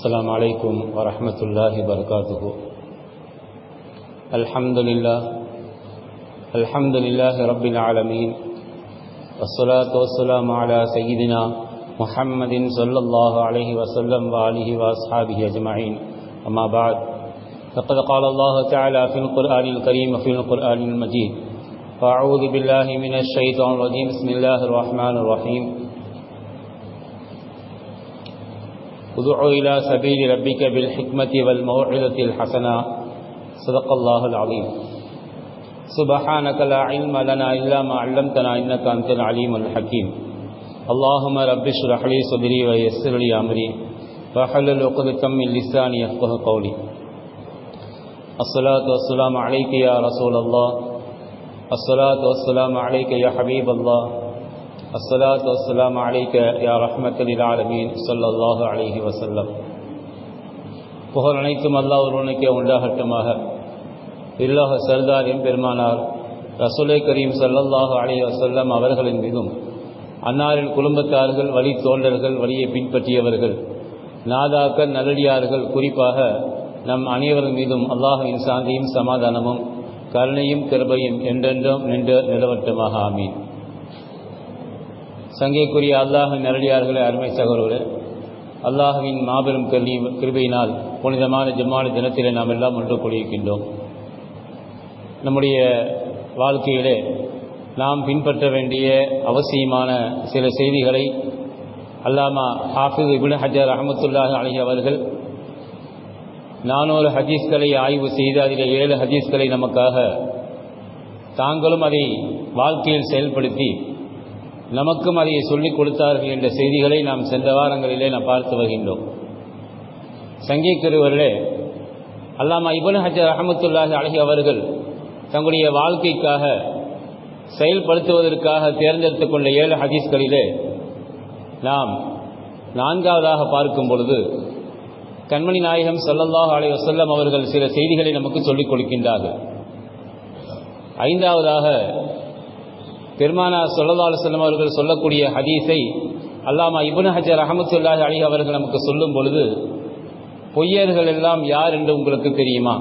السلام علیکم ورحمۃ اللہ وبرکاتہ۔ الحمد للہ الحمد للہ رب العالمین، والصلاة والسلام على سیدنا محمد صلی اللہ علیہ وسلم وآلہ واصحابہ اجمعین۔ اما بعد، فقد قال الله تعالى في القرآن الكريم في القرآن المجيد فأعوذ بالله من الشيطان الرجيم بسم الله الرحمن الرحيم ادع إلى سبيل ربك بالحكمة والموعظة الحسنة. صدق الله العظيم. سبحانك لا علم لنا إلا ما علمتنا إنك أنت العليم الحكيم. اللهم رب اشرح لي صدري ويسر لي أمري. واحلل عقدة من لساني يفقه قولي. الصلاة والسلام عليك يا رسول الله. الصلاة والسلام عليك يا حبيب الله. الصلاة والسلام عليك يا رحمة للعالمين صلى الله عليه وسلم புகழ் அனைத்தும் அல்லாஹ் ஒருவனுக்கே உண்டாகட்டுமாக இல்லாஹ சர்தார் எம்பெருமானார் ரசூலை கரீம் சல்லல்லாஹு அலைஹி வஸல்லம் அவர்களின் மீதும் அன்னாரின் குடும்பத்தார்கள் வழி தோன்றர்கள் வழியை பின்பற்றியவர்கள் நாதாக்கள் நல்லடியார்கள் குறிப்பாக நம் அனைவரின் மீதும் அல்லாஹுவின் சாந்தியும் சமாதானமும் கருணையும் கிருபையும் என்றென்றும் நின்று நிலவட்டுமாக ஆமீன் சங்கைக்குரிய அல்லாஹின் நேரடியார்களே அருமை சகோதரர்களே அல்லாஹுவின் மாபெரும் கல்வி கிருபையினால் புனிதமான ஜம்மான தினத்திலே நாம் எல்லாம் ஒன்று கூடியிருக்கின்றோம். நம்முடைய வாழ்க்கையிலே நாம் பின்பற்ற வேண்டிய அவசியமான சில செய்திகளை அல்லாமா ஹாஃபிஸ் இபின் ஹஜர் அஹமத்துல்லாஹ் அலி அவர்கள் நானூறு ஹதீஸ்களை ஆய்வு செய்து அதில் ஏழு ஹதீஸ்களை நமக்காக தாங்களும் அதை வாழ்க்கையில் செயல்படுத்தி நமக்கும் அதை சொல்லிக் கொடுத்தார்கள் என்ற செய்திகளை நாம் சென்ற வாரங்களிலே நாம் பார்த்து வருகின்றோம். சங்கீக்கருவர்களே அல்லாமா இபன் ஹஜர் அஹமத்துல்லாஹி அழகி அவர்கள் தங்களுடைய வாழ்க்கைக்காக செயல்படுத்துவதற்காக தேர்ந்தெடுத்துக் கொண்ட ஏழு ஹதீஸ்களிலே நாம் நான்காவதாக பார்க்கும் பொழுது கண்மணி நாயகம் சல்லல்லாஹ் அலை வசல்லம் அவர்கள் சில செய்திகளை நமக்கு சொல்லிக் கொடுக்கின்றார்கள். ஐந்தாவதாக பெருமானா சொல்லல்லா செல்லம் அவர்கள் சொல்லக்கூடிய ஹதீஸை அல்லாமா இபுன் ஹஜர் அஹமத்துல்லாஹி அலி அவர்கள் நமக்கு சொல்லும் பொழுது பொய்யர்கள் எல்லாம் யார் என்று உங்களுக்கு தெரியுமா?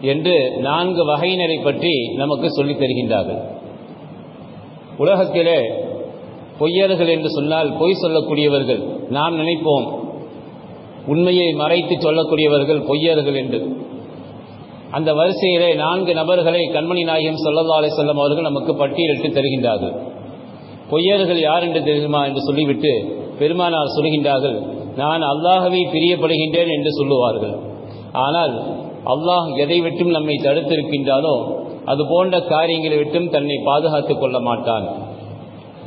என்று நான்கு வகையினரை பற்றி நமக்கு சொல்லித் தருகின்றார்கள். உலகத்திலே பொய்யர்கள் என்று சொன்னால் பொய் சொல்லக்கூடியவர்கள் நாம் நினைப்போம். உண்மையை மறைத்து சொல்லக்கூடியவர்கள் பொய்யர்கள் என்று. அந்த வரிசையிலே நான்கு நபர்களை கண்மணி நாயகம் சொல்லல்லா அலை செல்லம் அவர்கள் நமக்கு பட்டியலிட்டு தருகின்றார்கள். பொய்யர்கள் யார் என்று தெரியுமா என்று சொல்லிவிட்டு பெருமானார் சொல்கின்றார்கள் நான் அல்லாஹவை பிரியப்படுகின்றேன் என்று சொல்லுவார்கள். ஆனால் அல்லாஹ் எதை விட்டும் நம்மை தடுத்திருக்கின்றாலோ அது போன்ற காரியங்களை விட்டும் தன்னை பாதுகாத்துக் கொள்ள மாட்டான்.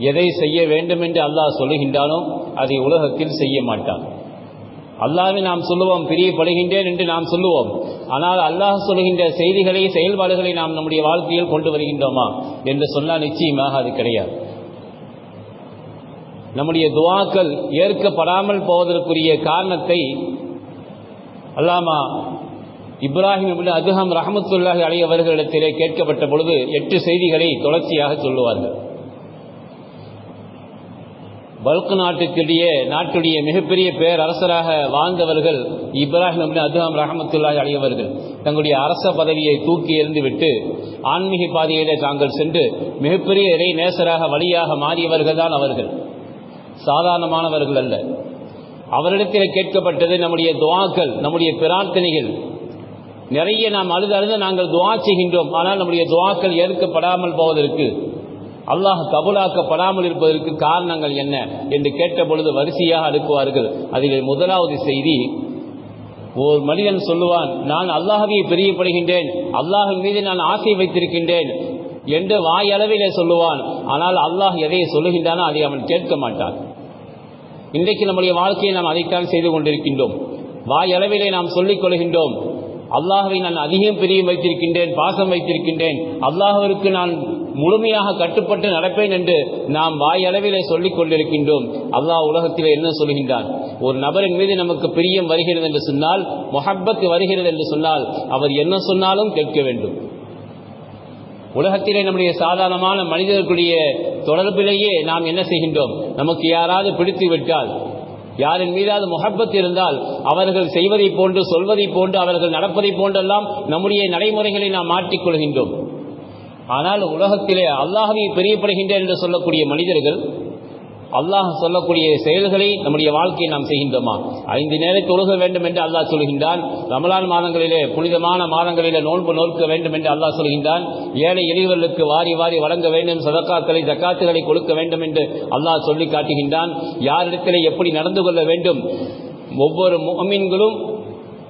எதை செய்ய வேண்டும் என்று அல்லாஹ் சொல்லுகின்றானோ அதை உலகத்தில் செய்ய மாட்டான். அல்லாவை நாம் சொல்லுவோம் பிரியப்படுகின்றேன் என்று நாம் சொல்லுவோம். ஆனால் அல்லாஹ் சொல்லுகின்ற செய்திகளை செயல்பாடுகளை நாம் நம்முடைய வாழ்க்கையில் கொண்டு வருகின்றோமா என்று சொன்னால் நிச்சயமாக அது கிடையாது. நம்முடைய துவாக்கள் ஏற்கப்படாமல் போவதற்குரிய காரணத்தை அல்லாமா இப்ராஹிம் அதுஹம் ரஹமத்துல்லாஹி அலி அவர்களிடத்திலே கேட்கப்பட்ட பொழுது எட்டு செய்திகளை தொடர்ச்சியாக சொல்லுவார்கள். பல்க் நாட்டுக்கிடையே நாட்டுடைய மிகப்பெரிய பேரரசராக வாழ்ந்தவர்கள் இப்ராஹிம் அதுஹம் ரஹமத்துல்லாஹி அழியவர்கள் தங்களுடைய அரச பதவியை தூக்கி எறிந்துவிட்டு ஆன்மீக பாதையிலே தாங்கள் சென்று மிகப்பெரிய இறை நேசராக வழியாக மாறியவர்கள் தான் அவர்கள். சாதாரணமானவர்கள் அல்ல. அவரிடத்தில் கேட்கப்பட்டது நம்முடைய துவாக்கள் நம்முடைய பிரார்த்தனைகள். நிறைய நாம் அழுது அழுது நாங்கள் துவா செய்கின்றோம். ஆனால் நம்முடைய துவாக்கள் ஏற்கப்படாமல் போவதற்கு அல்லாஹ் கபுலாக்கப்படாமல் இருப்பதற்கு காரணங்கள் என்ன என்று கேட்ட பொழுது வரிசையாக அடுக்குவார்கள். அதில் முதலாவது செய்தி ஒரு மனிதன் சொல்லுவான் நான் அல்லாஹவே பிரியப்படுகின்றேன். அல்லாஹின் மீது நான் ஆசை வைத்திருக்கின்றேன் என்று வாயளவிலே சொல்லுவான். ஆனால் அல்லாஹ் எதை சொல்லுகின்றானோ அதை அவன் கேட்க மாட்டான். இன்றைக்கு நம்முடைய வாழ்க்கையை நாம் அதைத்தான் செய்து கொண்டிருக்கின்றோம். வாயளவிலே நாம் சொல்லிக் கொள்கின்றோம் அல்லாஹவை நான் அதிகம் பிரியம் வைத்திருக்கின்றேன் பாசம் வைத்திருக்கின்றேன். அல்லாஹவிற்கு நான் முழுமையாக கட்டுப்பட்டு நடப்பேன் என்று நாம் வாயளவிலே சொல்லிக் கொண்டிருக்கின்றோம். அல்லாஹ் உலகத்திலே என்ன சொல்கின்றான் ஒரு நபரின் மீது நமக்கு பிரியம் வருகிறது என்று சொன்னால் மொஹப்பத் வருகிறது என்று சொன்னால் அவர் என்ன சொன்னாலும் கேட்க வேண்டும். உலகத்திலே நம்முடைய சாதாரணமான மனிதர்களுடைய தொடர்பிலேயே நாம் என்ன செய்கின்றோம்? நமக்கு யாராவது பிடித்து விட்டால் யாரின் மீதாவது முகப்பத் இருந்தால் அவர்கள் செய்வதை போன்று சொல்வதை போன்று அவர்கள் நடப்பதை போன்றெல்லாம் நம்முடைய நடைமுறைகளை நாம் மாற்றிக்கொள்கின்றோம் ஆனால் உலகத்திலே அல்லாஹவை பிரியப்படுகின்றேன் என்று சொல்லக்கூடிய மனிதர்கள் அல்லாஹ் சொல்லக்கூடிய செயல்களை நம்முடைய வாழ்க்கையை நாம் செய்கின்றோமா? ஐந்து நேரை தொழுக வேண்டும் என்று அல்லாஹ் சொல்கின்றான். ரமலான் மாதங்களிலே புனிதமான மாதங்களிலே நோன்பு நோக்க வேண்டும் என்று அல்லாஹ் சொல்கின்றான். ஏழை எளியவர்களுக்கு வாரி வாரி வழங்க வேண்டும் சதக்காக்களை ஜக்காத்துகளை கொடுக்க வேண்டும் என்று அல்லாஹ் சொல்லி காட்டுகின்றான். யாரிடத்திலே எப்படி நடந்து கொள்ள வேண்டும்? ஒவ்வொரு முகமீன்களும்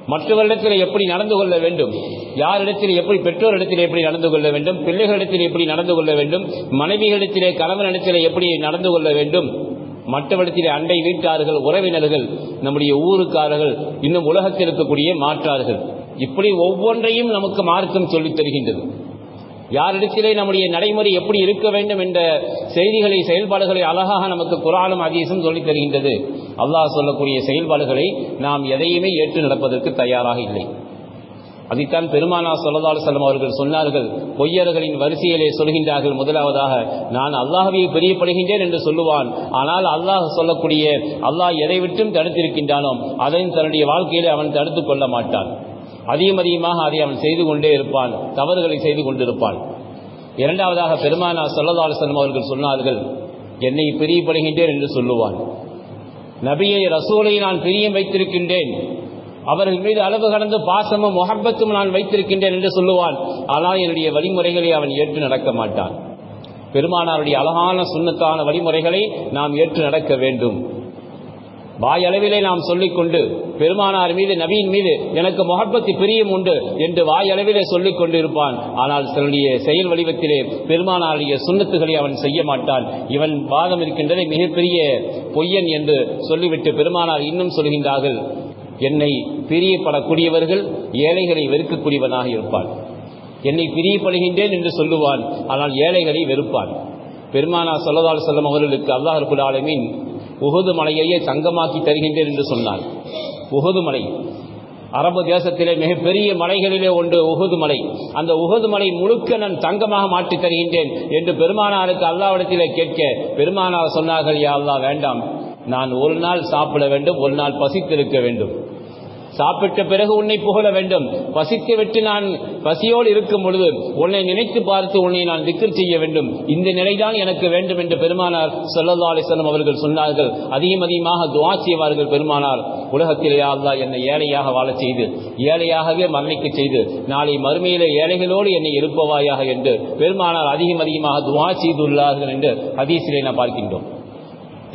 மற்றவரிடத்தில் எப்படி நடந்து கொள்ள வேண்டும்? யாரிடத்தில் எப்படி பெற்றோரிடத்தில் எப்படி நடந்து கொள்ள வேண்டும் பிள்ளைகளிடத்தில் எப்படி நடந்து கொள்ள வேண்டும் மனைவிகளிடத்திலே கணவனிடத்தில் எப்படி நடந்து கொள்ள வேண்டும் மற்றவரிடத்திலே அண்டை வீட்டார்கள் உறவினர்கள் நம்முடைய ஊருக்காரர்கள் இன்னும் உலகத்தில் இருக்கக்கூடிய மாற்றார்கள். இப்படி ஒவ்வொன்றையும் நமக்கு மார்க்கம் சொல்லித் தருகின்றது. யாரிடத்திலே நம்முடைய நடைமுறை எப்படி இருக்க வேண்டும் என்ற செய்திகளை செயல்பாடுகளை அழகாக நமக்கு குரானும் அதீசும் சொல்லித் தருகின்றது. அல்லாஹ் சொல்லக்கூடிய செயல்பாடுகளை நாம் எதையுமே ஏற்று நடப்பதற்கு தயாராக இல்லை. அதைத்தான் பெருமானா சொல்லதால் செல்லம் அவர்கள் சொன்னார்கள். பொய்யர்களின் வரிசையிலே சொல்கின்றார்கள். முதலாவதாக நான் அல்லாஹவை பிரியப்படுகின்றேன் என்று சொல்லுவான். ஆனால் அல்லாஹ் சொல்லக்கூடிய அல்லாஹ் எதை விட்டும் தடுத்திருக்கின்றானோ அதையும் தன்னுடைய வாழ்க்கையிலே அவன் தடுத்து கொள்ள மாட்டான். அதிகம் அதிகமாக அதை அவன் செய்து கொண்டே இருப்பான். தவறுகளை செய்து கொண்டிருப்பான். இரண்டாவதாக பெருமானா சொல்லதால் செல்லம் அவர்கள் சொன்னார்கள் என்னை பிரியப்படுகின்றேன் என்று சொல்லுவான். நபியை ரசூலை நான் பிரியம் வைத்திருக்கின்றேன். அவர்கள் மீது அளவு கடந்து பாசமும் முகப்பத்தும் நான் வைத்திருக்கின்றேன் என்று சொல்லுவான். ஆனால் என்னுடைய வழிமுறைகளை அவன் ஏற்று நடக்க மாட்டான். பெருமானாருடைய அழகான சுண்ணத்தான வழிமுறைகளை நாம் ஏற்று நடக்க வேண்டும். வாயளவிலே நாம் சொல்லிக்கொண்டு பெருமானார் மீது நபியின் மீது எனக்கு முகப்பத்தி பிரியம் உண்டு என்று வாயளவிலே சொல்லிக் கொண்டிருப்பான். ஆனால் தன்னுடைய செயல் வடிவத்திலே பெருமானாருடைய சுண்ணத்துகளை அவன் செய்ய மாட்டான். இவன் பாகம் இருக்கின்றதை மிகப்பெரிய பொய்யன் என்று சொல்லிவிட்டு பெருமானார் இன்னும் சொல்கின்றார்கள். என்னை பிரியப்படக்கூடியவர்கள் ஏழைகளை வெறுக்கக்கூடியவனாக இருப்பான் என்னை பிரியப்படுகின்றேன் என்று சொல்லுவான் ஆனால் ஏழைகளை வெறுப்பான் பெருமானா சொல்லதால் செல்லும் அவர்களுக்கு அல்லாஹ் ரபுல் ஆலமீன் உகுது மலையையே சங்கமாக்கி தருகின்றேன் என்று சொன்னார். உகுது மலை. அரபு தேசத்திலே மிகப்பெரிய மலைகளிலே ஒன்று உகுது மலை. அந்த உகுது மலை முழுக்க நான் தங்கமாக மாற்றி தருகின்றேன் என்று பெருமானாருக்கு அல்லாவிடத்திலே கேட்க பெருமானார் சொன்னார்கள் யா அல்லா வேண்டாம். நான் ஒரு நாள் சாப்பிட வேண்டும் ஒரு நாள் பசித்திருக்க வேண்டும். சாப்பிட்ட பிறகு உன்னை புகழ வேண்டும். பசித்து விட்டு நான் பசியோடு இருக்கும் பொழுது உன்னை நினைத்து பார்த்து உன்னை நான் திக்கர் செய்ய வேண்டும். இந்த நிலைதான் எனக்கு வேண்டும் என்று பெருமானார் சொல்லல்லா அலிசல்லம் அவர்கள் சொன்னார்கள். அதிகம் அதிகமாக துவா செய்வார்கள் பெருமானார். உலகத்திலே அல்லாஹ் என்னை ஏழையாக வாழச் செய்து ஏழையாகவே மரணிக்க செய்து நாளை மறுமையிலே ஏழைகளோடு என்னை எழுப்பவாயாக என்று பெருமானார் அதிகம் அதிகமாக துவா செய்துள்ளார்கள் என்று ஹதீஸிலே நான் பார்க்கின்றோம்.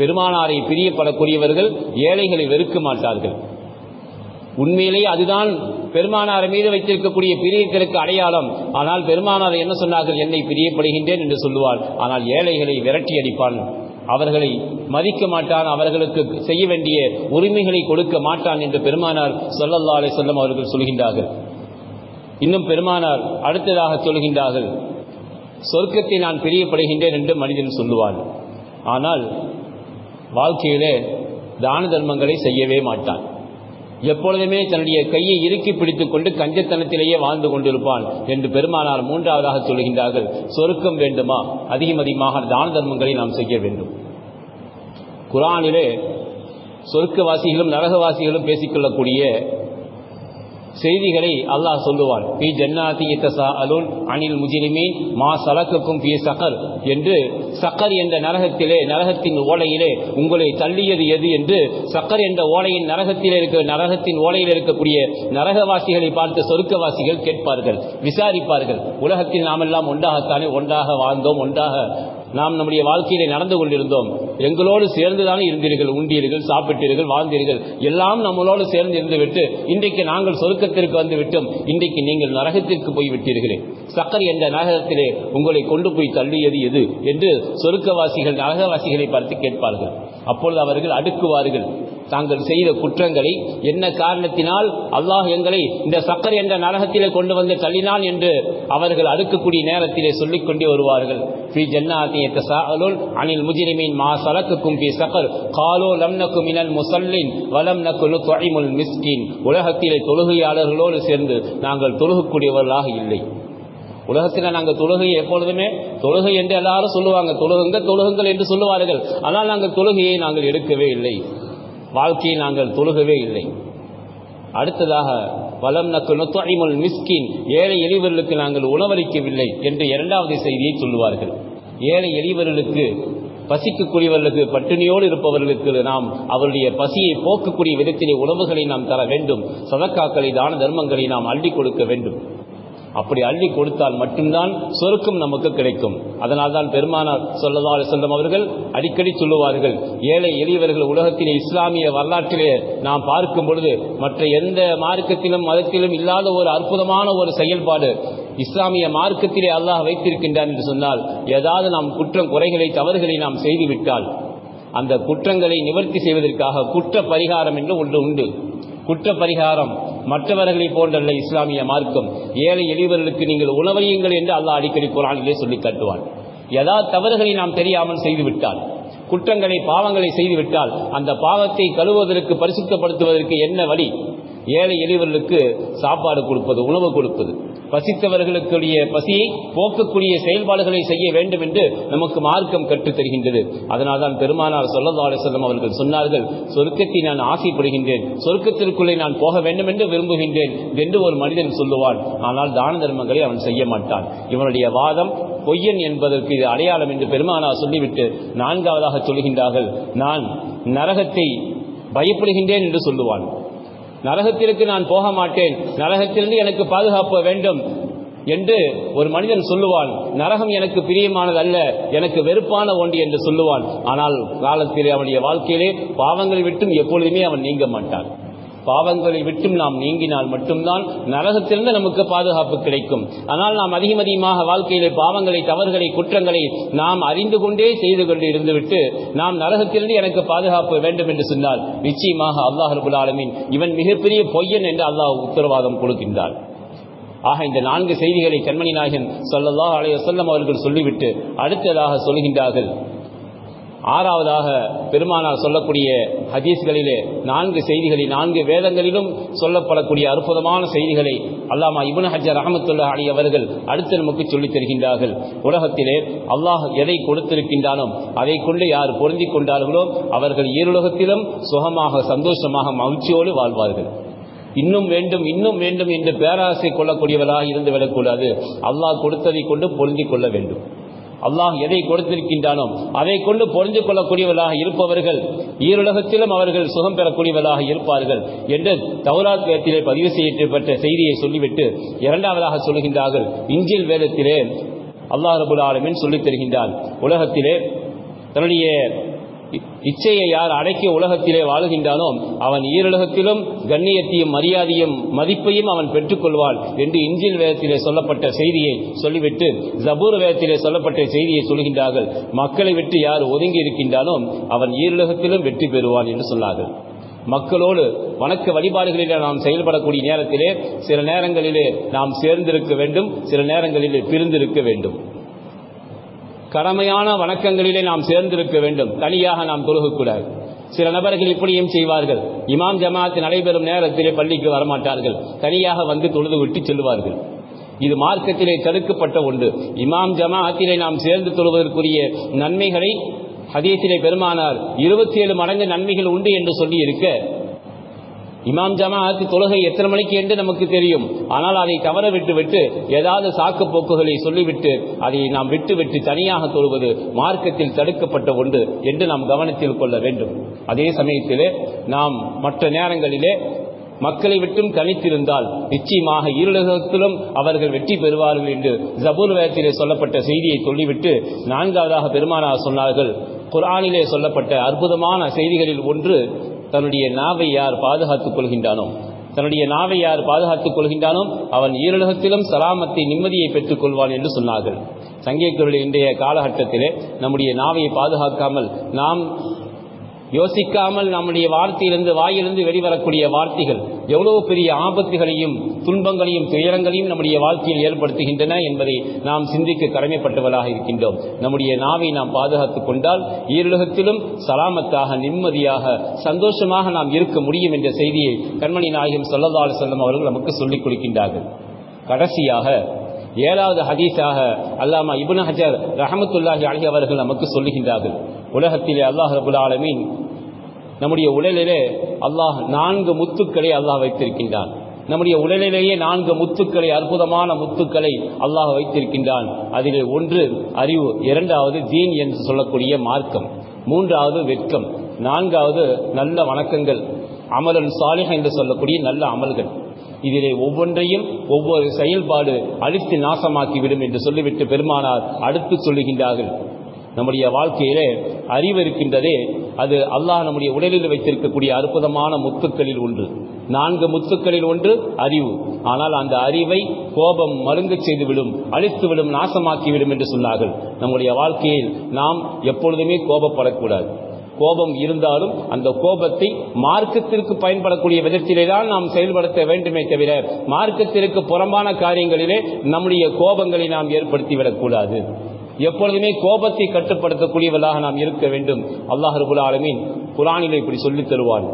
பெருமானாரை பிரியப்படக்கூடியவர்கள் ஏழைகளை வெறுக்க மாட்டார்கள். உண்மையிலேயே அதுதான் பெருமானார் மீது வைத்திருக்கக்கூடிய பிரியத்திற்கு அடையாளம். ஆனால் பெருமானார் என்ன சொன்னார்கள்? என்னை பிரியப்படுகின்றேன் என்று சொல்லுவார். ஆனால் ஏழைகளை விரட்டி அடிப்பான் அவர்களை மதிக்க மாட்டான். அவர்களுக்கு செய்ய வேண்டிய உரிமைகளை கொடுக்க மாட்டான் என்று பெருமானார் சொல்லல்லா அலை சொல்லம் அவர்கள் சொல்கின்றார்கள். இன்னும் பெருமானார் அடுத்ததாக சொல்கின்றார்கள். சொர்க்கத்தை நான் பிரியப்படுகின்றேன் என்று மனிதன் சொல்லுவான். ஆனால் வாழ்க்கையிலே தான தர்மங்களை செய்யவே மாட்டான். எப்பொழுதுமே தன்னுடைய கையை இறுக்கி பிடித்துக் கொண்டு கஞ்சத்தனத்திலேயே வாழ்ந்து கொண்டிருப்பான் என்று பெருமானார் மூன்றாவதாக சொல்கின்றார்கள். சொருக்கம் வேண்டுமா? அதிகம் அதிகமாக தான தர்மங்களை நாம் செய்ய வேண்டும். குரானிலே சொர்க்கவாசிகளும் நரகவாசிகளும் பேசிக்கொள்ளக்கூடிய செய்திகளை அல்லாஹ் சொல்லுவான். பி ஜன்னாதி அலுன் அனில் முஜிரிமீன் மா சலக்குக்கும் பி சக்கர் என்று சக்கர் என்ற நரகத்திலே நரகத்தின் ஓலையிலே உங்களை தள்ளியது எது என்று சக்கர் என்ற ஓலையின் நரகத்திலே இருக்கிற நரகத்தின் ஓலையில் இருக்கக்கூடிய நரகவாசிகளை பார்த்து சொருக்கவாசிகள் கேட்பார்கள் விசாரிப்பார்கள். உலகத்தில் நாமெல்லாம் ஒன்றாகத்தானே ஒன்றாக வாழ்ந்தோம் ஒன்றாக நாம் நம்முடைய வாழ்க்கையிலே நடந்து கொண்டிருந்தோம். எங்களோடு சேர்ந்துதானே இருந்தீர்கள் உண்டீர்கள் சாப்பிட்டீர்கள் வாழ்ந்தீர்கள். எல்லாம் நம்மளோடு சேர்ந்து இருந்து விட்டு இன்றைக்கு நாங்கள் சொருக்கத்திற்கு வந்து விட்டோம் இன்றைக்கு நீங்கள் நரகத்திற்கு போய் விட்டீர்களே சக்கர் என்ற நரகத்திலே உங்களை கொண்டு போய் தள்ளியது எது என்று சொருக்கவாசிகள் நரகவாசிகளை பார்த்து கேட்பார்கள். அப்பொழுது அவர்கள் அடுக்குவார்கள். தாங்கள் செய்த குற்றங்களை என்ன காரணத்தினால் அல்லாஹ் எங்களை இந்த சக்கர் என்ற நரகத்திலே கொண்டு வந்து தள்ளினான் என்று அவர்கள் அடுக்கக்கூடிய நேரத்திலே சொல்லிக் கொண்டே வருவார்கள். ஃபி ஜன்னாத்தி யத்தசாஅலுன் அனில் முஜ்ரிமீன் மா சலக்குக்கும் ஃபி சக்கர். காலோ லம் நக்கு மினல் முசல்லின் வலம் நக்கு நுத்இமுல் மிஸ்கின் உலகத்திலே தொழுகையாளர்களோடு சேர்ந்து நாங்கள் தொழுகக்கூடியவர்களாக இல்லை. உலகத்தில் நாங்கள் தொழுகை எப்பொழுதுமே தொழுகை என்று எல்லாரும் சொல்லுவாங்க. தொழுகுங்க தொழுகுங்கள் என்று சொல்லுவார்கள். ஆனால் நாங்கள் தொழுகையை நாங்கள் எடுக்கவே இல்லை. வாழ்க்கையை நாங்கள் தொழுகவே இல்லை. அடுத்ததாக வலம் நக்கு நொத்தாய்முல் மிஸ்கின் ஏழை எளிவர்களுக்கு நாங்கள் உணவளிக்கவில்லை என்று இரண்டாவது செய்தியை சொல்லுவார்கள். ஏழை எளிவர்களுக்கு பசிக்கக்கூடியவர்களுக்கு பட்டினியோடு இருப்பவர்களுக்கு நாம் அவருடைய பசியை போக்கக்கூடிய விதத்திலே உணவுகளை நாம் தர வேண்டும். சதக்காக்களை தான தர்மங்களை நாம் அள்ளி கொடுக்க வேண்டும். அப்படி அள்ளி கொடுத்தால் மட்டும்தான் சொருக்கம் நமக்கு கிடைக்கும். அதனால் தான் பெருமானார் சொல்லதா செல்லும் அவர்கள் அடிக்கடி சொல்லுவார்கள் ஏழை எளியவர்கள் உலகத்திலே இஸ்லாமிய வரலாற்றிலே நாம் பார்க்கும் பொழுது மற்ற எந்த மார்க்கத்திலும் மதத்திலும் இல்லாத ஒரு அற்புதமான ஒரு செயல்பாடு இஸ்லாமிய மார்க்கத்திலே அல்லாஹ் வைத்திருக்கின்றான் என்று சொன்னால் ஏதாவது நாம் குற்றம் குறைகளை தவறுகளை நாம் செய்துவிட்டால் அந்த குற்றங்களை நிவர்த்தி செய்வதற்காக குற்ற பரிகாரம் என்று ஒன்று உண்டு. குற்ற பரிகாரம் மற்றவர்களை போன்றல்ல இஸ்லாமிய மார்க்கம். ஏழை எளியவர்களுக்கு நீங்கள் உணவழியுங்கள் என்று அல்லாஹ் அடிக்கடி குரானிலே சொல்லி காட்டுவான். எதா தவறுகளை நாம் தெரியாமல் செய்துவிட்டால் குற்றங்களை பாவங்களை செய்துவிட்டால் அந்த பாவத்தை கழுவுவதற்கு பரிசுத்தப்படுத்துவதற்கு என்ன வழி? ஏழை எளியவர்களுக்கு சாப்பாடு கொடுப்பது உணவு கொடுப்பது. பசித்தவர்களுக்குரிய பசியை போக்கக்கூடிய செயல்பாடுகளை செய்ய வேண்டும் என்று நமக்கு மார்க்கம் கற்றுத் தருகின்றது. அதனால்தான் பெருமானார் சொல்லல்லா செல்லம் அவர்கள் சொன்னார்கள் சொர்க்கத்தை நான் ஆசைப்படுகின்றேன். சொர்க்கத்திற்குள்ளே நான் போக வேண்டும் என்று விரும்புகின்றேன் என்று ஒரு மனிதன் சொல்லுவான். ஆனால் தான தர்மங்களை அவன் செய்ய மாட்டான். இவனுடைய வாதம் பொய்யன் என்பதற்கு இது அடையாளம் என்று பெருமானார் சொல்லிவிட்டு நான்காவதாக சொல்கின்றார்கள் நான் நரகத்தை பயப்படுகின்றேன் என்று சொல்லுவான். நரகத்திற்கு நான் போக மாட்டேன். நரகத்திலிருந்து எனக்கு பாதுகாப்பு வேண்டும் என்று ஒரு மனிதன் சொல்லுவான். நரகம் எனக்கு பிரியமானது அல்ல எனக்கு வெறுப்பான ஒன்று என்று சொல்லுவான். ஆனால் காலத்திலே அவனுடைய வாழ்க்கையிலே பாவங்கள் விட்டும் எப்பொழுதுமே அவன் நீங்க மாட்டான். பாவங்களை விட்டும் நாம் நீங்கினால் மட்டும்தான் நரகத்திலிருந்து நமக்கு பாதுகாப்பு கிடைக்கும். ஆனால் நாம் அதிகம் அதிகமாக வாழ்க்கையிலே பாவங்களை தவறுகளை குற்றங்களை நாம் அறிந்து கொண்டே செய்து கொண்டு இருந்துவிட்டு நாம் நரகத்திலிருந்து எனக்கு பாதுகாப்பு வேண்டும் என்று சொன்னால் நிச்சயமாக அல்லாஹ் ரபுல் ஆலமின் இவன் மிகப்பெரிய பொய்யன் என்று அல்லாஹ் உத்தரவாதம் கொடுக்கின்றார் ஆக இந்த நான்கு செய்திகளை கண்மணி நாயகன் சொல்லல்லாஹ் அலைய சொல்லம் அவர்கள் சொல்லிவிட்டு அடுத்ததாக சொல்கின்றார்கள். ஆறாவதாக பெருமானார் சொல்லக்கூடிய ஹதீஸ்களிலே நான்கு செய்திகளில் நான்கு வேதங்களிலும் சொல்லப்படக்கூடிய அற்புதமான செய்திகளை அல்லாமா இபுன் ஹஜர் அஹமத்துல்லா அலி அவர்கள் அடுத்து நமக்கு சொல்லித் தருகின்றார்கள். உலகத்திலே அல்லாஹ் எதை கொடுத்திருக்கின்றானோ அதை கொண்டு யார் பொருந்தி கொண்டார்களோ அவர்கள் ஈருலகத்திலும் சுகமாக சந்தோஷமாக மகிழ்ச்சியோடு வாழ்வார்கள். இன்னும் வேண்டும் இன்னும் வேண்டும் என்று பேராசை கொள்ளக்கூடியவராக இருந்து விடக்கூடாது. அல்லாஹ் கொடுத்ததை கொண்டு பொருந்தி கொள்ள வேண்டும். அல்லாஹ் எதை கொடுத்திருக்கின்றானோ அதை கொண்டு பொறிந்து கொள்ளக்கூடியவர்களாக இருப்பவர்கள் ஈருலகத்திலும் அவர்கள் சுகம் பெறக்கூடியவர்களாக இருப்பார்கள் என்று தௌராத் வேதத்திலே பதிவு செய்யப்பட்ட செய்தியை சொல்லிவிட்டு இரண்டாவதாக சொல்லுகின்றார்கள். இஞ்சில் வேதத்திலே அல்லாஹ் ரபுல் ஆலமின் சொல்லித் தருகின்றார். உலகத்திலே தன்னுடைய இச்சையை யார் அடக்கிய உலகத்திலே வாழுகின்றானோ அவன் ஈரலகத்திலும் கண்ணியத்தையும் மரியாதையும் மதிப்பையும் அவன் பெற்றுக்கொள்வான் என்று இஞ்சில் வேதத்திலே சொல்லப்பட்ட செய்தியை சொல்லிவிட்டு ஜபூர் வேதத்திலே சொல்லப்பட்ட செய்தியை சொல்கின்றார்கள் மக்களை விட்டு யார் ஒதுங்கி இருக்கின்றானோ அவன் ஈரலகத்திலும் வெற்றி பெறுவான் என்று சொன்னார்கள். மக்களோடு வணக்க வழிபாடுகளிலே நாம் செயல்படக்கூடிய நேரத்திலே சில நேரங்களிலே நாம் சேர்ந்திருக்க வேண்டும் சில நேரங்களிலே பிரிந்திருக்க வேண்டும். கடமையான வணக்கங்களிலே நாம் சேர்ந்திருக்க வேண்டும். தனியாக நாம் தொழுகக்கூடாது. சில நபர்கள் இப்படியும் செய்வார்கள். இமாம் ஜமாத் நடைபெறும் நேரத்திலே பள்ளிக்கு வரமாட்டார்கள். தனியாக வந்து தொழுது விட்டு செல்வார்கள். இது மார்க்கத்திலே தடுக்கப்பட்ட ஒன்று. இமாம் ஜமாத்திலே நாம் சேர்ந்து தொழுவதற்குரிய நன்மைகளை ஹதீஸிலே பெருமானார் இருபத்தி ஏழு மடங்கு நன்மைகள் உண்டு என்று சொல்லி இருக்க இமாம் ஜமாஅத் தொழுகை எத்தனை மணிக்கு என்று நமக்கு தெரியும். ஆனால் அதை தவற விட்டு விட்டு ஏதாவது சாக்கு போக்குகளை சொல்லிவிட்டு அதை நாம் விட்டு விட்டு தனியாக தொழுவது மார்க்கத்தில் தடுக்கப்பட்ட ஒன்று என்று நாம் கவனத்தில் கொள்ள வேண்டும். அதே சமயத்திலே நாம் மற்ற நேரங்களிலே மக்களை விட்டும் தனித்திருந்தால் நிச்சயமாக இருலகத்திலும் அவர்கள் வெற்றி பெறுவார்கள் என்று ஜபூர் வேதத்திலே சொல்லப்பட்ட செய்தியை சொல்லிவிட்டு நான்காவதாக பெருமானார் சொன்னார்கள். குரானிலே சொல்லப்பட்ட அற்புதமான செய்திகளில் ஒன்று தன்னுடைய நாவை யார் பாதுகாத்துக் கொள்கின்றானோ தன்னுடைய நாவை யார் பாதுகாத்துக் கொள்கின்றானோ அவன் ஈரலகத்திலும் சலாமத்தை நிம்மதியை பெற்றுக் கொள்வான் என்று சொன்னார்கள். சங்கேக்கருடைய இன்றைய காலகட்டத்திலே நம்முடைய நாவையை பாதுகாக்காமல் நாம் யோசிக்காமல் நம்முடைய வார்த்தையிலிருந்து வாயிலிருந்து வெளிவரக்கூடிய வார்த்தைகள் எவ்வளவு பெரிய ஆபத்துகளையும் துன்பங்களையும் துயரங்களையும் நம்முடைய வாழ்க்கையில் ஏற்படுத்துகின்றன என்பதை நாம் சிந்திக்க கடமைப்பட்டவர்களாக இருக்கின்றோம். நம்முடைய நாவை நாம் பாதுகாத்துக் கொண்டால் ஈருலகத்திலும் சலாமத்தாக நிம்மதியாக சந்தோஷமாக நாம் இருக்க முடியும் என்ற செய்தியை கண்மணி நாயகம் சொல்லதால் செல்லம் அவர்கள் நமக்கு சொல்லிக் கொடுக்கின்றார்கள். கடைசியாக ஏழாவது ஹதீஸாக அல்லாமா இபுன் ஹஜர் ரஹமத்துல்லாஹி அலி அவர்கள் நமக்கு சொல்லுகின்றார்கள். உலகத்திலே அல்லாஹ் ரபுல் ஆலமின் நம்முடைய உடலிலே அல்லாஹ் நான்கு முத்துக்களை அல்லாஹ் வைத்திருக்கின்றான். நம்முடைய உடலிலேயே நான்கு முத்துக்களை அற்புதமான முத்துக்களை அல்லாஹ் வைத்திருக்கின்றான். அதிலே ஒன்று அறிவு. இரண்டாவது ஜீன் என்று சொல்லக்கூடிய மார்க்கம். மூன்றாவது வெட்கம். நான்காவது நல்ல வணக்கங்கள். அமலன் சாலிஹ் என்று சொல்லக்கூடிய நல்ல அமல்கள். இதிலே ஒவ்வொன்றையும் ஒவ்வொரு செயல்பாடு அழித்து நாசமாக்கிவிடும் என்று சொல்லிவிட்டு பெருமானார் அடுத்து சொல்லுகின்றார்கள். நம்முடைய வாழ்க்கையிலே அறிவு இருக்கின்றதே அது அல்லாஹ் நம்முடைய உடலில் வைத்திருக்கக்கூடிய அற்புதமான முத்துக்களில் ஒன்று. நான்கு முத்துக்களில் ஒன்று அறிவு. ஆனால் அந்த அறிவை கோபம் மருந்து செய்துவிடும் அழித்துவிடும் நாசமாக்கிவிடும் என்று சொன்னார்கள். நம்முடைய வாழ்க்கையில் நாம் எப்பொழுதுமே கோபப்படக்கூடாது. கோபம் இருந்தாலும் அந்த கோபத்தை மார்க்கத்திற்கு பயன்படக்கூடிய விதத்திலே தான் நாம் செயல்படுத்த வேண்டுமே தவிர மார்க்கத்திற்கு புறம்பான காரியங்களிலே நம்முடைய கோபங்களை நாம் ஏற்படுத்திவிடக்கூடாது. எப்பொழுதுமே கோபத்தை கட்டுப்படுத்தக்கூடியவர்களாக நாம் இருக்க வேண்டும். அல்லாஹ் ரபுல் ஆலமீன் குரானிலே இப்படி சொல்லித் தருவான்.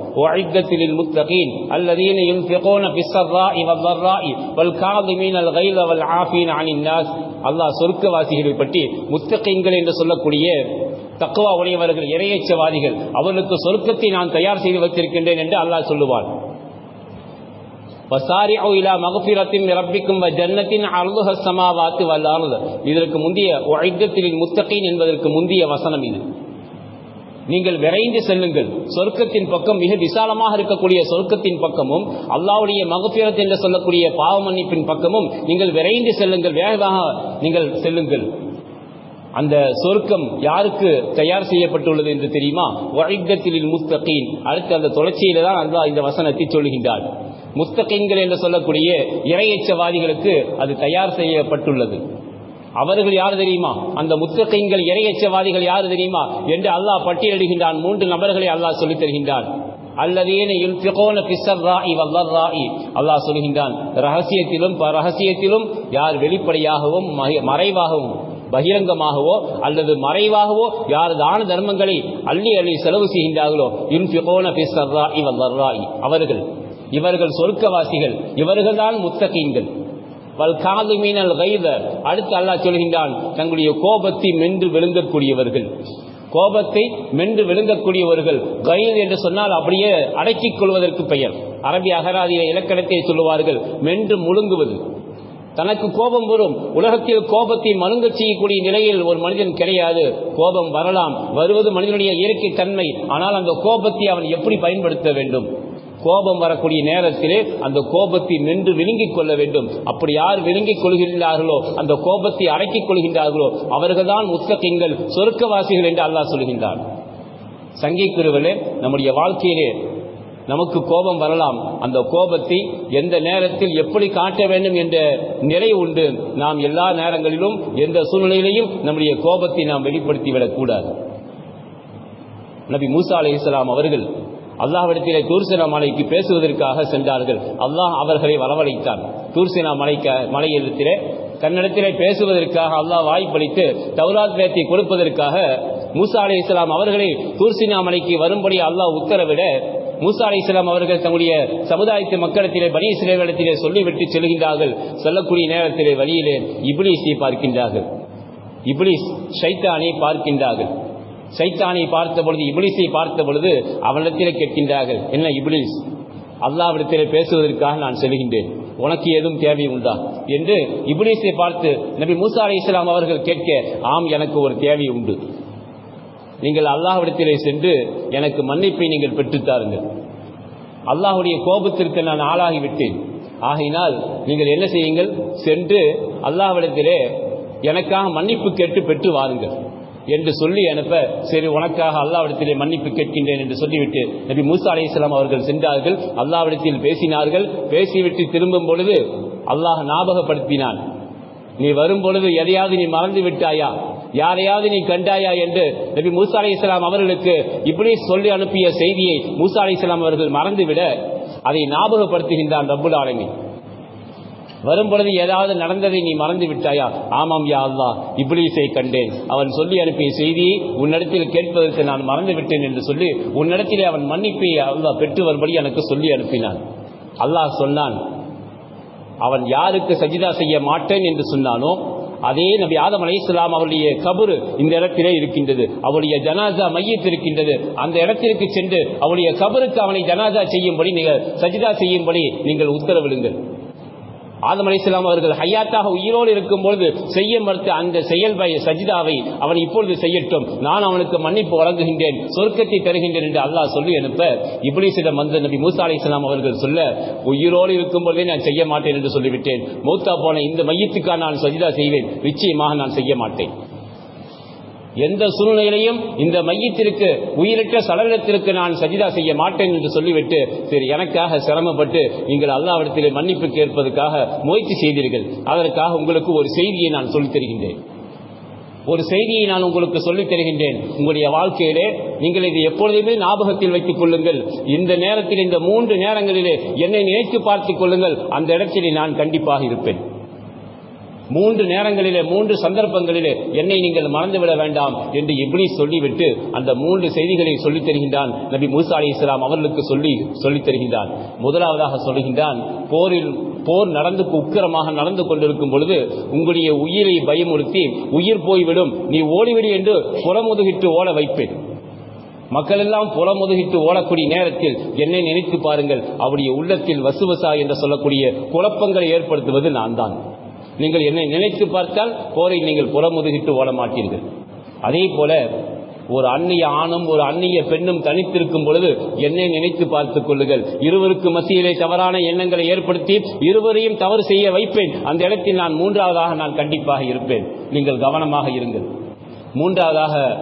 அல்லாஹ் சொர்க்கவாசிகளை பற்றி முத்தகைங்கள் என்று சொல்லக்கூடிய தக்குவா உடையவர்கள் இறையச்சவாதிகள் அவர்களுக்கு சொர்க்கத்தை நான் தயார் செய்து வைத்திருக்கின்றேன் என்று அல்லாஹ் சொல்லுவான். வசாரிஉ இலா மக்ஃபிரத்தின் ரப்பிக்கும் வ ஜன்னத்தின் அர்துஹ ஸமாவாத்து வல் இதற்கு முந்தைய உஇத்தத்தில் முத்தகீன் என்பதற்கு முந்திய வசனம் இது. நீங்கள் விரைந்து செல்லுங்கள். சொர்க்கத்தின் பக்கம் மிக விசாலமாக இருக்கக்கூடிய சொர்க்கத்தின் பக்கமும் அல்லாவுடைய மகபிரத் என்று சொல்லக்கூடிய பாவ மன்னிப்பின் பக்கமும் நீங்கள் விரைந்து செல்லுங்கள். வேகமாக நீங்கள் செல்லுங்கள். அந்த சொர்க்கம் யாருக்கு தயார் செய்யப்பட்டுள்ளது என்று தெரியுமா? ஒழுக்கத்தில் முஸ்தகீன் அடுத்து அந்த தொடர்ச்சியில தான் அந்த இந்த வசனத்தை சொல்லுகின்றார் முஸ்தகீன்கள் என்று சொல்லக்கூடிய இரையச்சவாதிகளுக்கு அது தயார் செய்யப்பட்டுள்ளது. அவர்கள் யார் தெரியுமா? அந்த முத்தகைங்கள் இரையச்சவாதிகள் யார் தெரியுமா? என்று அல்லாஹ் பட்டியலிடுகின்றான். மூன்று நபர்களை அல்லாஹ் சொல்லித் தருகின்றான். அல்லாஹ் சொல்கின்றான் ரகசியத்திலும் ரகசியத்திலும் யார் வெளிப்படையாகவும் மறைவாகவும் பகிரங்கமாகவோ அல்லது மறைவாகவோ யார் தான தர்மங்களை அள்ளி அள்ளி செலவு செய்கின்றார்களோ யுன்ஃபிகூன ஃபிஸ்ஸர்ராஇ அவர்கள். இவர்கள் சொர்க்கவாசிகள். இவர்கள் தான் முத்தகீன்கள் வல்காதுமீனல் கைத. அடுத்து அல்லாஹ் சொல்கின்றான் தங்களுடைய கோபத்தை மென்று விழுங்கக்கூடியவர்கள். கோபத்தை மென்று விழுங்கக்கூடியவர்கள். கைது என்று சொன்னால் அப்படியே அடக்கிக் கொள்வதற்கு பெயர். அரபி அகராதிய இலக்கணத்தை சொல்லுவார்கள் மென்று முழுங்குவது. தனக்கு கோபம் வரும். உலகத்தில் கோபத்தை மழுங்க செய்யக்கூடிய நிலையில் ஒரு மனிதன் கிடையாது. கோபம் வரலாம். வருவது மனிதனுடைய இயற்கை தன்மை. ஆனால் அந்த கோபத்தை அவன் எப்படி பயன்படுத்த வேண்டும்? கோபம் வரக்கூடிய நேரத்திலே அந்த கோபத்தை நின்று விழுங்கிக் கொள்ள வேண்டும். அப்படி யார் விழுங்கிக் கொள்கின்றார்களோ அந்த கோபத்தை அடக்கிக் கொள்கின்றார்களோ அவர்கள்தான் முத்தகங்கள் சொர்க்கவாசிகள் என்று அல்லாஹ் சொல்கின்றார் சங்கிக்குருவிலே நம்முடைய வாழ்க்கையிலே நமக்கு கோபம் வரலாம். அந்த கோபத்தை எந்த நேரத்தில் எப்படி காட்ட வேண்டும் என்ற நிலை உண்டு. நாம் எல்லா நேரங்களிலும் எந்த சூழ்நிலையிலையும் நம்முடைய கோபத்தை நாம் வெளிப்படுத்திவிடக் கூடாது. நபி மூசா அலி இஸ்லாம் அவர்கள் அல்லாஹ்விடத்திலே தூர்சினா மலைக்கு பேசுவதற்காக சென்றார்கள். அல்லாஹ் அவர்களை வரவழைத்தான் தூர்சினா மலைக்க மலையிடத்திலே தன்னிடத்திலே பேசுவதற்காக அல்லாஹ் வாய்ப்பளித்து தௌராத் வேத்தை கொடுப்பதற்காக மூசா அலி இஸ்லாம் அவர்களை தூர்சினா மலைக்கு வரும்படி அல்லாஹ் உத்தரவிட மூசா அலி இஸ்லாம் அவர்கள் தங்களுடைய சமுதாயத்து மக்களிடத்திலே பனி இஸ்ரேலிடத்திலே சொல்லிவிட்டு செல்கின்றார்கள். சொல்லக்கூடிய நேரத்திலே வழியிலே இப்ளீஸை பார்க்கின்றார்கள். இப்ளீஸ் ஷைத்தானை பார்க்கின்றார்கள். சைத்தானை பார்த்த பொழுது இபிலிஸை பார்த்த பொழுது அவனிடத்தில் கேட்கின்றார்கள் என்ன இபிலிஸ்? அல்லாவிடத்திலே பேசுவதற்காக நான் செல்கின்றேன். உனக்கு ஏதும் தேவை உண்டா? என்று இபிலிஸை பார்த்து நபி மூசா அலி இஸ்லாம் அவர்கள் கேட்க ஆம் எனக்கு ஒரு தேவை உண்டு. நீங்கள் அல்லாஹ்விடத்திலே சென்று எனக்கு மன்னிப்பை நீங்கள் பெற்றுத்தாருங்கள் அல்லாஹுடைய கோபத்திற்கு நான் ஆளாகிவிட்டேன். ஆகையினால் நீங்கள் என்ன செய்யுங்கள்? சென்று அல்லாஹ்விடத்திலே எனக்காக மன்னிப்பு கேட்டு பெற்று வாருங்கள். என்று சொல்லி அனுப்ப சரி உனக்காக அல்லாவிடத்திலே மன்னிப்பு கேட்கின்றேன் என்று சொல்லிவிட்டு நபி மூசா அலி இஸ்லாம் அவர்கள் சென்றார்கள். அல்லாவிடத்தில் பேசினார்கள். பேசிவிட்டு திரும்பும் பொழுது அல்லாஹ் ஞாபகப்படுத்தினான். நீ வரும் பொழுது எதையாவது நீ மறந்து விட்டாயா? யாரையாவது நீ கண்டாயா என்று நபி மூசா அலி இஸ்லாம் அவர்களுக்கு இப்படி சொல்லி அனுப்பிய செய்தியை மூசா அலி இஸ்லாம் அவர்கள் மறந்துவிட அதை ஞாபகப்படுத்துகின்றான் ரபுல் ஆலமி வரும் பொழுது ஏதாவது நடந்ததை நீ மறந்து விட்டாயா? ஆமாம் யா அல்லா இப்ளீஸை கண்டேன். அவன் சொல்லி அனுப்பிய செய்தியை உன்னிடத்தில் கேட்பதற்கு நான் மறந்து விட்டேன் என்று சொல்லி உன்னிடத்திலே அவன் மன்னிப்பை அல்லா பெற்று வரும்படி எனக்கு சொல்லி அனுப்பினான். அல்லாஹ் சொன்னான் அவன் யாருக்கு சஜிதா செய்ய மாட்டேன் என்று சொன்னானோ அதே நபி ஆதம் அலைஹிஸ்ஸலாம் அவருடைய கபரு இந்த இடத்திலே இருக்கின்றது. அவருடைய ஜனாசா மையத்தில் இருக்கின்றது. அந்த இடத்திற்கு சென்று அவருடைய கபருக்கு அவனை ஜனாசா செய்யும்படி நீங்கள் சஜிதா செய்யும்படி நீங்கள் உத்தரவிடுங்கள். ஆதம் அலைஹிஸ்ஸலாம் அவர்கள் ஹையாத்தாக உயிரோடு இருக்கும் பொழுது செய்ய மறுத்த அந்த செயல் சஜிதாவை அவன் இப்பொழுது செய்யட்டும். நான் அவனுக்கு மன்னிப்பு வழங்குகின்றேன் சொர்க்கத்தை தருகின்றேன் என்று அல்லாஹ் சொல்லி அனுப்ப இப்ளீஸிடம் வந்த நபி மூசா அலைஹிஸ்ஸலாம் அவர்கள் சொல்ல உயிரோடு இருக்கும் பொழுதே நான் செய்ய மாட்டேன் என்று சொல்லிவிட்டேன். மூத்தா போன இந்த மையத்துக்காக நான் சஜிதா செய்வேன். நிச்சயமாக நான் செய்ய மாட்டேன். எந்த சூழ்நிலையிலையும் இந்த மையத்திற்கு உயிரற்ற சடலத்திற்கு நான் சஜிதா செய்ய மாட்டேன் என்று சொல்லிவிட்டு சரி எனக்காக சிரமப்பட்டு நீங்கள் அல்லாவிடத்திலே மன்னிப்பு கேட்பதற்காக முயற்சி செய்தீர்கள். அதற்காக உங்களுக்கு ஒரு செய்தியை நான் சொல்லித் தருகின்றேன். ஒரு செய்தியை நான் உங்களுக்கு சொல்லித் தருகின்றேன். உங்களுடைய வாழ்க்கையிலே நீங்கள் இதை எப்பொழுதுமே ஞாபகத்தில் வைத்துக் கொள்ளுங்கள். இந்த நேரத்தில் இந்த மூன்று நேரங்களிலே என்னை நினைத்து பார்த்துக் கொள்ளுங்கள். அந்த இடத்திலே நான் கண்டிப்பாக இருப்பேன். மூன்று நேரங்களிலே மூன்று சந்தர்ப்பங்களிலே என்னை நீங்கள் மறந்துவிட வேண்டாம் என்று இப்படி சொல்லிவிட்டு அந்த மூன்று செய்திகளை சொல்லித் தருகின்றான் நபி மூசா அலி இஸ்லாம் அவர்களுக்கு சொல்லி சொல்லித் தருகின்றான். முதலாவதாக சொல்லுகின்றான் போரில் போர் நடந்து உக்கிரமாக நடந்து கொண்டிருக்கும் பொழுது உங்களுடைய உயிரை பயமுறுத்தி உயிர் போய்விடும் நீ ஓடிவிடு என்று புறமுதுகிட்டு ஓட வைப்பேன். மக்கள் எல்லாம் புறமுதுகிட்டு ஓடக்கூடிய நேரத்தில் என்னை நினைத்து பாருங்கள் அவருடைய உள்ளத்தில் வசுவசா என்று சொல்லக்கூடிய குழப்பங்களை ஏற்படுத்துவது நான் தான் நீங்கள் என்னை நினைத்து பார்த்தால் போரை நீங்கள் புறமுதுகிட்டு ஓட மாட்டீர்கள் அதே போல ஒரு அந்நிய ஆணும் ஒரு அந்நிய பெண்ணும் தனித்திருக்கும் பொழுது என்னை நினைத்து பார்த்துக் கொள்ளுங்கள். இருவருக்கு மத்தியிலே தவறான எண்ணங்களை ஏற்படுத்தி இருவரையும் தவறு செய்ய வைப்பேன். அந்த இடத்தில் நான் மூன்றாவதாக நான் கண்டிப்பாக இருப்பேன். நீங்கள் கவனமாக இருங்கள். மூன்றாவதாக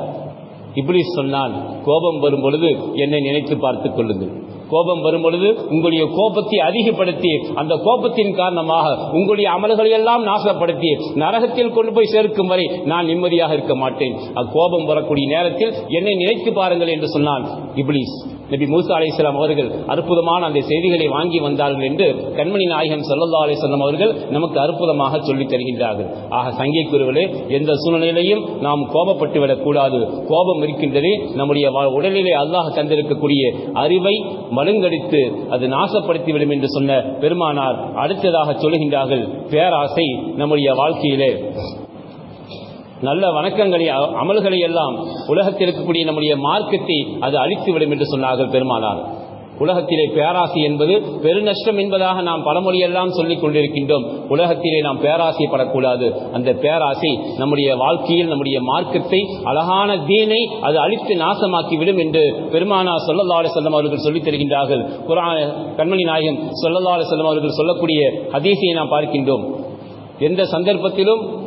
இப்படி சொன்னால் கோபம் வரும் பொழுது என்னை நினைத்து பார்த்துக் கொள்ளுங்கள். கோபம் வரும் பொழுது உங்களுடைய கோபத்தை அதிகப்படுத்தி அந்த கோபத்தின் காரணமாக உங்களுடைய அமல்களை எல்லாம் நாசப்படுத்தி நரகத்தில் கொண்டு போய் சேர்க்கும் வரை நான் நிம்மதியாக இருக்க மாட்டேன். அக்கோபம் வரக்கூடிய நேரத்தில் என்னை நினைத்து பாருங்கள் என்று சொன்னான் இப்ளீஸ் நபி மூசா அலிஸ்லாம் அவர்கள் அற்புதமான அந்த செய்திகளை வாங்கி வந்தார்கள் என்று கண்மணி நாயகம் சல்லல்லா அலிஸ்லாம் அவர்கள் நமக்கு அற்புதமாக சொல்லித் தருகின்றார்கள். ஆக சங்கை குருவிலே எந்த சூழ்நிலையிலையும் நாம் கோபப்பட்டு விடக்கூடாது. கோபம் இருக்கின்றது நம்முடைய உடலிலே அல்லாஹ் தந்திருக்கக்கூடிய அறிவை மழுங்கடித்து அது நாசப்படுத்திவிடும் என்று சொன்ன பெருமானார் அடுத்ததாக சொல்லுகின்றார்கள் பேராசை நம்முடைய வாழ்க்கையிலே. நல்ல வணக்கங்களை அ- அமல்களை எல்லாம் உலகத்தில் இருக்கக்கூடிய நம்முடைய மார்க்கத்தை அது அழித்துவிடும் என்று சொன்னார்கள் பெருமானார். உலகத்திலே பேராசி என்பது பெருநஷ்டம் என்பதாக நாம் பழமொழியெல்லாம் சொல்லிக் கொண்டிருக்கின்றோம். உலகத்திலே நாம் பேராசைப்படக்கூடாது அந்த பேராசை நம்முடைய வாழ்க்கையில் நம்முடைய மார்க்கத்தை அழகான தீனை அது அழித்து நாசமாக்கிவிடும் என்று பெருமானா சொல்லல்லாட செல்லம் அவர்கள் சொல்லித் தருகின்றார்கள். குரான கண்மணி நாயகம் சொல்லல்லாட செல்லம் அவர்கள் சொல்லக்கூடிய ஹதீசியை நாம் பார்க்கின்றோம். எந்த சந்தர்ப்பத்திலும்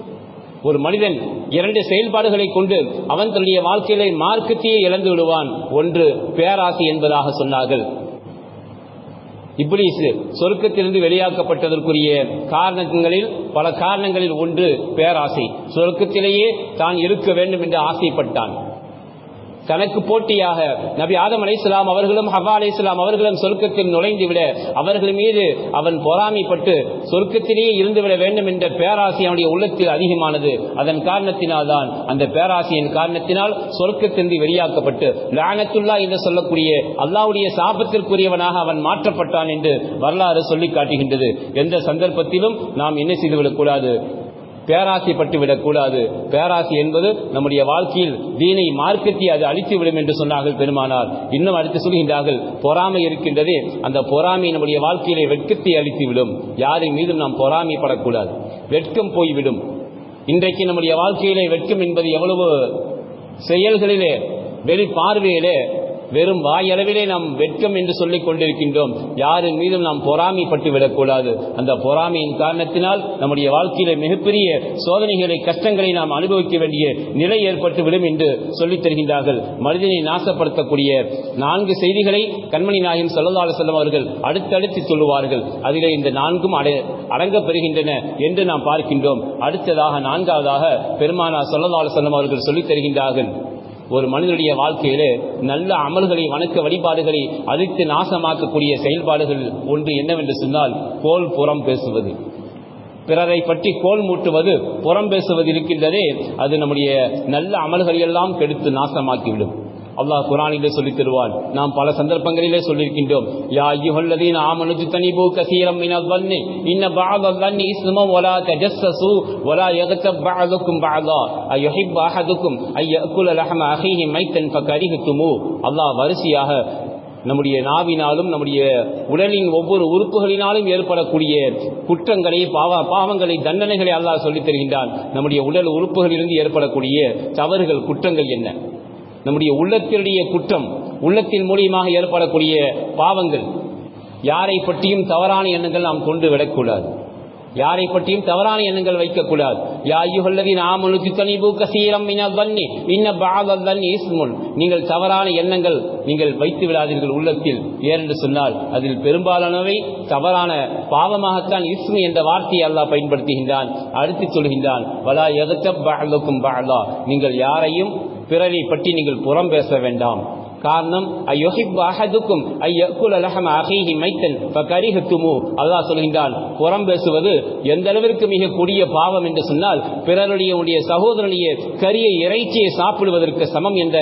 ஒரு மனிதன் இரண்டு செயல்பாடுகளை கொண்டு அவன் தன்னுடைய வாழ்க்கையிலே மார்க்கத்தையே இழந்து விடுவான். ஒன்று பேராசை என்பதாக சொன்னார்கள். இப்ளீஸ் சொர்க்கத்திலிருந்து வெளியாக்கப்பட்டதற்குரிய காரணங்களில் பல காரணங்களில் ஒன்று பேராசை. சொர்க்கத்திலேயே தான் இருக்க வேண்டும் என்று ஆசைப்பட்டான். தனக்கு போட்டியாக நபி ஆதம் அலைஹிஸ்ஸலாம் அவர்களும் ஹவா அலைஹிஸ்ஸலாம் அவர்களும் சொர்க்கத்தில் நுழைந்து விட அவர்கள் மீது அவன் பொறாமைப்பட்டு சொர்க்கத்திலேயே இருந்துவிட வேண்டும் என்ற பேராசி அவனுடைய உள்ளத்தில் அதிகமானது. அதன் காரணத்தினால் தான் அந்த பேராசியின் காரணத்தினால் சொர்க்கத்திலிருந்து வெளியாக்கப்பட்டு லானத்துல்லா என்று சொல்லக்கூடிய அல்லாவுடைய சாபத்திற்குரியவனாக அவன் மாற்றப்பட்டான் என்று வரலாறு சொல்லி காட்டுகின்றது. எந்த சந்தர்ப்பத்திலும் நாம் என்ன செய்துவிடக்கூடாது பேராசைப்பட்டு விடக்கூடாது. பேராசை என்பது நம்முடைய வாழ்க்கையில் தீனை மார்க்கத்தை அது அழித்துவிடும் என்று சொன்னார்கள் பெருமானார். இன்னும் அடுத்து சொல்கின்றார்கள் பொறாமை இருக்கின்றதே அந்த பொறாமை நம்முடைய வாழ்க்கையிலே வெட்கத்தை அழித்துவிடும் யாரின் மீதும் நாம் பொறாமைப்படக்கூடாது வெட்கம் போய்விடும். இன்றைக்கு நம்முடைய வாழ்க்கையிலே வெட்கம் என்பது எவ்வளவு செயல்களிலே வெளி பார்வையிலே வெறும் வாயளவிலே நாம் வெட்கம் என்று சொல்லிக் கொண்டிருக்கின்றோம். யாரின் மீதும் நாம் பொறாமைப்பட்டு விடக்கூடாது. அந்த பொறாமையின் காரணத்தினால் நம்முடைய வாழ்க்கையிலே மிகப்பெரிய சோதனைகளை கஷ்டங்களை நாம் அனுபவிக்க வேண்டிய நிலை ஏற்பட்டுவிடும் என்று சொல்லித் தருகின்றார்கள். மனிதனை நாசப்படுத்தக்கூடிய நான்கு செய்திகளை கண்மணி நாயகம் சொல்லலாறு செல்லும் அவர்கள் அடுத்தடுத்து சொல்லுவார்கள். அதிலே இந்த நான்கும் அட அடங்கப் பெறுகின்றன என்று நாம் பார்க்கின்றோம். அடுத்ததாக நான்காவதாக பெருமானா சொல்லலாறு செல்லும் அவர்கள் சொல்லித் தருகின்றார்கள். ஒரு மனிதனுடைய வாழ்க்கையிலே நல்ல அமல்களை வணக்க வழிபாடுகளை அழித்து நாசமாக்கக்கூடிய செயல்பாடுகள் ஒன்று என்னவென்று சொன்னால் கோல் புறம் பேசுவது. பிறரை பற்றி கோல் மூட்டுவது புறம் பேசுவது இருக்கின்றதே அது நம்முடைய நல்ல அமல்களை எல்லாம் கெடுத்து நாசமாக்கிவிடும். அல்லாஹ் குரானிலே சொல்லித் தருவான். நாம் பல சந்தர்ப்பங்களிலே சொல்லியிருக்கின்றோம். யா ஐயுஹல்லதீன ஆமனு தனிபு கசீரம் மினல் வன்னி. இன்ன பஅத வன்னி இஸ்மம் வலா தஜஸ்ஸசு வலா யகதப் பஅதுக்கும் பஅதா அய்யுஹிப் அஹதுக்கும் ஐயக்குல லஹம அஹீஹி மைத்தன் ஃபகரிஹ்துமு. அல்லாஹ் வரிசையாக நம்முடைய நாவினாலும் நம்முடைய உடலின் ஒவ்வொரு உறுப்புகளினாலும் ஏற்படக்கூடிய குற்றங்களை பாவ பாவங்களை தண்டனைகளை அல்லாஹ் சொல்லித் தருகின்றான். நம்முடைய உடல் உறுப்புகளிலிருந்து ஏற்படக்கூடிய தவறுகள் குற்றங்கள் என்ன? நம்முடைய உள்ளத்தினுடைய குற்றம் உள்ளத்தின் மூலியமாக ஏற்படக்கூடிய பாவங்கள் யாரை பற்றியும் தவறான எண்ணங்கள் நாம் கொண்டு விடக்கூடாது. யாரை பற்றியும் தவறான எண்ணங்கள் வைக்கக்கூடாது. கசீரம் இன்ன நீங்கள் தவறான எண்ணங்கள் நீங்கள் வைத்து விடாதீர்கள் உள்ளத்தில். ஏனென்று சொன்னால் அதில் பெரும்பாலானவை தவறான பாவமாகத்தான் இஸ்மு என்ற வார்த்தையை அல்லாஹ் பயன்படுத்துகின்றான் அடுத்து சொல்கின்றான். வலா எகத்த பஅதுக்கும் பஅதா நீங்கள் யாரையும் பிறரை பற்றி நீங்கள் புறம் பேச வேண்டாம். காரணம் ஐயொஹிப் அஹதுக்கும் ஐயக்குல மைத்தன் ஃபகரிஹத்துமு. அல்லாஹ் சொல்கின்றான் புறம் பேசுவது எந்த அளவிற்கு மிக கொடிய பாவம் என்று சொன்னால் பிறருடைய உடைய சகோதரனுடைய கரிய இறைச்சியை சாப்பிடுவதற்கு சமம் என்ற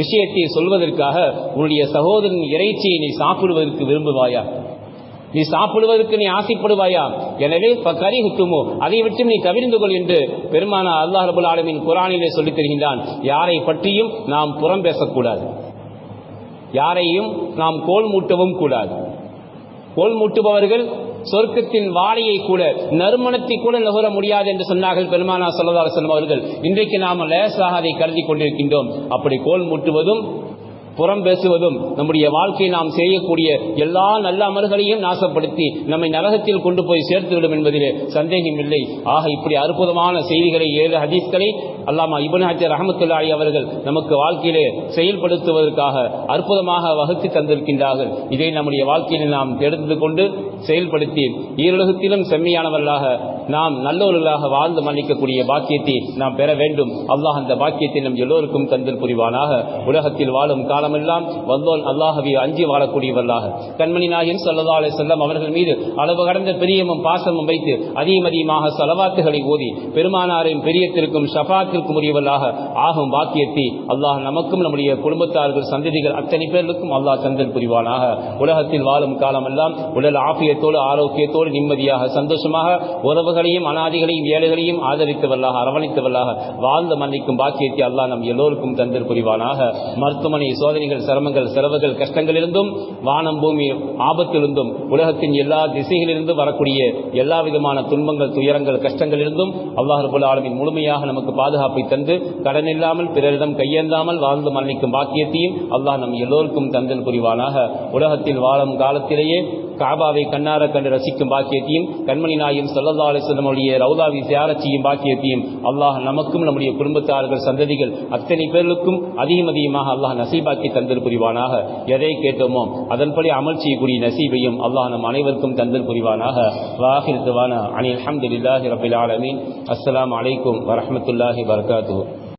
விஷயத்தை சொல்வதற்காக உன்னுடைய சகோதரன் இறைச்சியை நீ சாப்பிடுவதற்கு விரும்புவாயா? நீ சாப்பிடுவதற்கு நீ ஆசைப்படுவாயா? எனவே கரிஹுத்துமோ அதை விட்டு நீ தவிர்ந்து கொள் என்று பெருமான அல்லாஹ் ரபுல் ஆலமின் குரானிலே சொல்லித் தருகின்றான். யாரை பற்றியும் நாம் புறம் பேசக்கூடாது. யாரையும் நாம் கோல் மூட்டவும் கூடாது. கோல் மூட்டுபவர்கள் சொர்க்கத்தின் வாழையை கூட நறுமணத்தை கூட நுகர முடியாது என்று சொன்னார்கள் பெருமானா சொல்லதார செல்வம் அவர்கள். இன்றைக்கு நாம் லேசாக அதை கருதி கொண்டிருக்கின்றோம். அப்படி கோல் மூட்டுவதும் புறம் பேசுவதும் நம்முடைய வாழ்க்கையை நாம் செய்யக்கூடிய எல்லா நல்ல அமல்களையும் நாசப்படுத்தி நம்மை நரகத்தில் கொண்டு போய் சேர்த்துவிடும் என்பதிலே சந்தேகம் இல்லை. ஆக இப்படி அற்புதமான செய்திகளை ஏழு ஹதீஸ்களை அல்லாமா இபன் ஹஜர் ரஹமத்துல்லாஹி அவர்கள் நமக்கு வாழ்க்கையிலே செயல்படுத்துவதற்காக அற்புதமாக வகுத்து தந்திருக்கின்றார்கள். இதை நம்முடைய வாழ்க்கையில் நாம் எடுத்து கொண்டு செயல்படுத்தி ஈருலகத்திலும் செம்மையானவர்களாக நாம் நல்லவர்களாக வாழ்ந்து மன்னிக்கக்கூடிய பாக்கியத்தை நாம் பெற வேண்டும். அல்லாஹ் அந்த பாக்கியத்தை நம் எல்லோருக்கும் தந்தல் புரிவானாக. உலகத்தில் வாழும் காலமெல்லாம் வந்தோன் அல்லாஹவி அஞ்சி வாழக்கூடியவர்களாக. கண்மணி நாயன் சல்லா அலி செல்லம் அவர்கள் மீது அளவு கடந்த பிரியமும் பாசமும் வைத்து அதிகம் அதிகமாக செலவாத்துகளை ஓதி பெருமானாரின் பெரியத்திற்கும் ஷபாத்திற்கும் உரியவர்களாக ஆகும் பாக்கியத்தை அல்லாஹ் நமக்கும் நம்முடைய குடும்பத்தார்கள் சந்ததிகள் அத்தனை பேர்களுக்கும் அல்லாஹ் தந்தல் புரிவானாக. உலகத்தில் வாழும் காலமெல்லாம் உடல் ஆபியத்தோடு ஆரோக்கியத்தோடு நிம்மதியாக சந்தோஷமாக உறவுகளையும் அனாதிகளையும் ஏழைகளையும் ஆதரித்தவர்களாக அரவணைத்தவர்களாக வாழ்ந்து மன்னிக்கும் பாக்கியத்தை அல்லாஹ் நம் எல்லோருக்கும் தந்தல் புரிவானாக மருத்துவமனை சோதனைகள் சிரமங்கள் செலவுகள் கஷ்டங்களிலிருந்தும் வானம் பூமி ஆபத்திலிருந்தும் உலகத்தின் எல்லா திசைகளிலிருந்தும் வரக்கூடிய எல்லா விதமான துன்பங்கள் துயரங்கள் கஷ்டங்களிலிருந்தும் அல்லாஹ் ரபுல் ஆலமின் முழுமையாக நமக்கு பாதுகாப்பை தந்து கடன் இல்லாமல் பிறரிடம் கையேந்தாமல் வாழ்ந்து மன்னிக்கும் பாக்கியத்தையும் அல்லாஹ் நம் எல்லோருக்கும் தந்தல் புரிவானாக உலகத்தில் வாழும் காலத்திலேயே காபாவை கண்ணார கண்டு ரசிக்கும் பாக்கியத்தையும் கண்மணி நாயும் சொல்லல்லா அலிஸ்லமுடைய ரவுதாவி சியாரச் செய்யும் பாக்கியத்தையும் அல்லாஹ் நமக்கும் நம்முடைய குடும்பத்தார்கள் சந்ததிகள் அத்தனை பேர்களுக்கும் அதிகம் அதிகமாக அல்லாஹ் நசீபாக்கி தந்தல் புரிவானாக. எதை கேட்டோமோ அதன்படி அமல் செய்யக்கூடிய நசீபையும் அல்லாஹ் நம் அனைவருக்கும் தந்தல் புரிவானாக. வாஹிர் துவானா அனில் அஹமதுல்லாஹி ரபில் ஆலமின். அஸ்லாம் அலைக்கும் வரமத்துல்லாஹி வரகாத்து